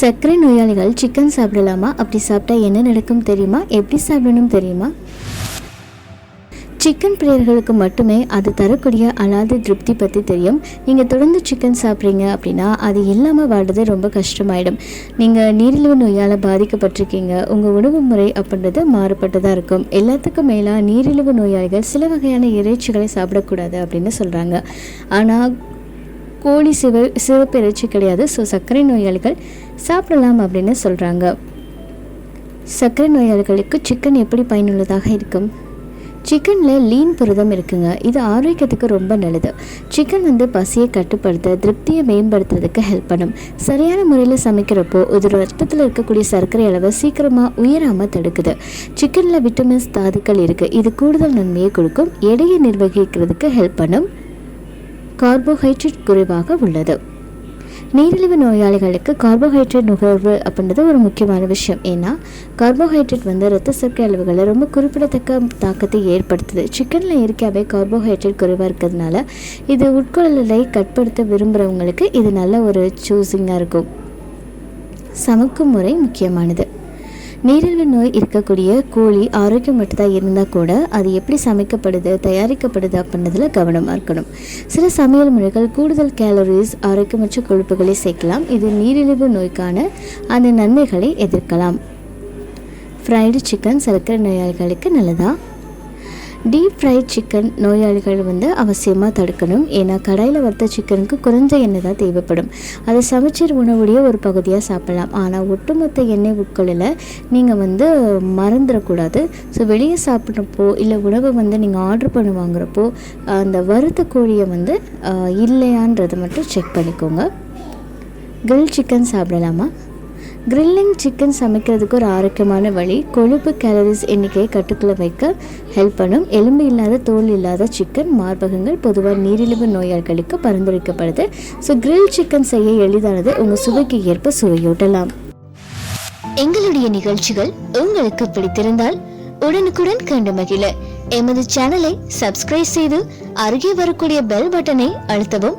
சர்க்கரை நோயாளிகள் சிக்கன் சாப்பிடலாமா? அப்படி சாப்பிட்டா என்ன நடக்கும் தெரியுமா? எப்படி சாப்பிடணும் தெரியுமா? சிக்கன் பிரியர்களுக்கு மட்டுமே அது தரக்கூடிய அலாத திருப்தி பற்றி தெரியும். நீங்கள் தொடர்ந்து சிக்கன் சாப்பிட்றீங்க அப்படின்னா அது இல்லாமல் வாடுறது ரொம்ப கஷ்டமாயிடும். நீங்கள் நீரிழிவு நோயால் பாதிக்கப்பட்டிருக்கீங்க. உங்கள் உணவு முறை அப்படின்றது மாறுபட்டதாக இருக்கும். எல்லாத்துக்கும் மேலாக நீரிழிவு நோயாளிகள் சில வகையான இறைச்சிகளை சாப்பிடக்கூடாது அப்படின்னு சொல்கிறாங்க ஆனால் கோழி சிவ சிவப்பு இறைச்சி கிடையாது. ஸோ சர்க்கரை நோயாளிகள் சாப்பிடலாம் அப்படின்னு சொல்கிறாங்க சர்க்கரை நோயாளிகளுக்கு சிக்கன் எப்படி பயனுள்ளதாக இருக்கும்? சிக்கனில் லீன் புரதம் இருக்குங்க. இது ஆரோக்கியத்துக்கு ரொம்ப நல்லது. சிக்கன் வந்து பசியை கட்டுப்படுத்த திருப்தியை மேம்படுத்துறதுக்கு ஹெல்ப் பண்ணும். சரியான முறையில் சமைக்கிறப்போ இது ரத்தத்தில் இருக்கக்கூடிய சர்க்கரை அளவை சீக்கிரமாக உயராமல் தடுக்குது. சிக்கனில் விட்டமின்ஸ் தாதுக்கள் இருக்குது இது கூடுதல் நன்மையை கொடுக்கும். எடையை நிர்வகிக்கிறதுக்கு ஹெல்ப் பண்ணும். கார்போஹைட்ரேட் குறைவாக உள்ளது. நீரிழிவு நோயாளிகளுக்கு கார்போஹைட்ரேட் நுகர்வு அப்படின்றது ஒரு முக்கியமான விஷயம். ஏன்னா கார்போஹைட்ரேட் வந்து ரத்த சர்க்கரை அளவுகளை ரொம்ப குறிப்பிடத்தக்க தாக்கத்தை ஏற்படுத்துது. சிக்கனில் இருக்காவே கார்போஹைட்ரேட் குறைவாக இருக்கிறதுனால இது உட்கொள்ளலை கட்படுத்த விரும்புகிறவங்களுக்கு இது நல்ல ஒரு சூஸிங்காக இருக்கும். சமைக்கும் முறை முக்கியமானது. நீரிழிவு நோய் இருக்கக்கூடிய கோழி ஆரோக்கியமற்றதாக இருந்தால் கூட அது எப்படி சமைக்கப்படுது தயாரிக்கப்படுது அப்படின்றதுல கவனமாக இருக்கணும். சில சமையல் முறைகள் கூடுதல் கேலரிஸ் ஆரோக்கியமற்ற கொழுப்புகளை சேர்க்கலாம். இது நீரிழிவு நோய்க்கான அந்த நன்மைகளை எதிர்க்கலாம். ஃப்ரைடு சிக்கன் சர்க்கரை நோயாளிகளுக்கு நல்லதாக டீப் ஃப்ரைட் சிக்கன் நோயாளிகள் வந்து அவசியமாக தடுக்கணும். ஏன்னா கடையில் வறுத்த சிக்கனுக்கு குறைஞ்ச எண்ணெய் தான் தேவைப்படும். அதை சமைச்சீர் உணவுடைய ஒரு பகுதியாக சாப்பிடலாம். ஆனால் ஒட்டுமொத்த எண்ணெய் உட்களில் நீங்கள் வந்து மறந்துடக்கூடாது. ஸோ வெளியே சாப்பிட்றப்போ இல்லை உணவை வந்து நீங்கள் ஆர்டர் பண்ணி வாங்குறப்போ அந்த வறுத்த கோழியை வந்து இல்லையான்றதை மட்டும் செக் பண்ணிக்கோங்க. கிரில் சிக்கன் சாப்பிடலாமா? கிரில்லிங் சிக்கன் சமைக்கிறதுக்கு ஒரு ஆரோக்கியமான வழி கொழுப்பு கேலரிஸ் எண்ணிக்கையை கட்டுக்குள்ள வைக்க ஹெல்ப் பண்ணும். எலும்பு இல்லாத தோல் இல்லாத சிக்கன் மார்பகங்கள் பொதுவாக நீரிழிவு நோயாளிகளுக்கு பரிந்துரைக்கப்படுது. ஸோ கிரில் சிக்கன் செய்ய எளிதானது. உங்கள் சுவைக்கு ஏற்ப சுவையூட்டலாம். எங்களுடைய நிகழ்ச்சிகள் உங்களுக்கு பிடித்திருந்தால் உடனுக்குடன் கண்டு மகிழ. எமது சேனலை சப்ஸ்கிரைப் செய்து அருகே வரக்கூடிய பெல் பட்டனை அழுத்தவும்.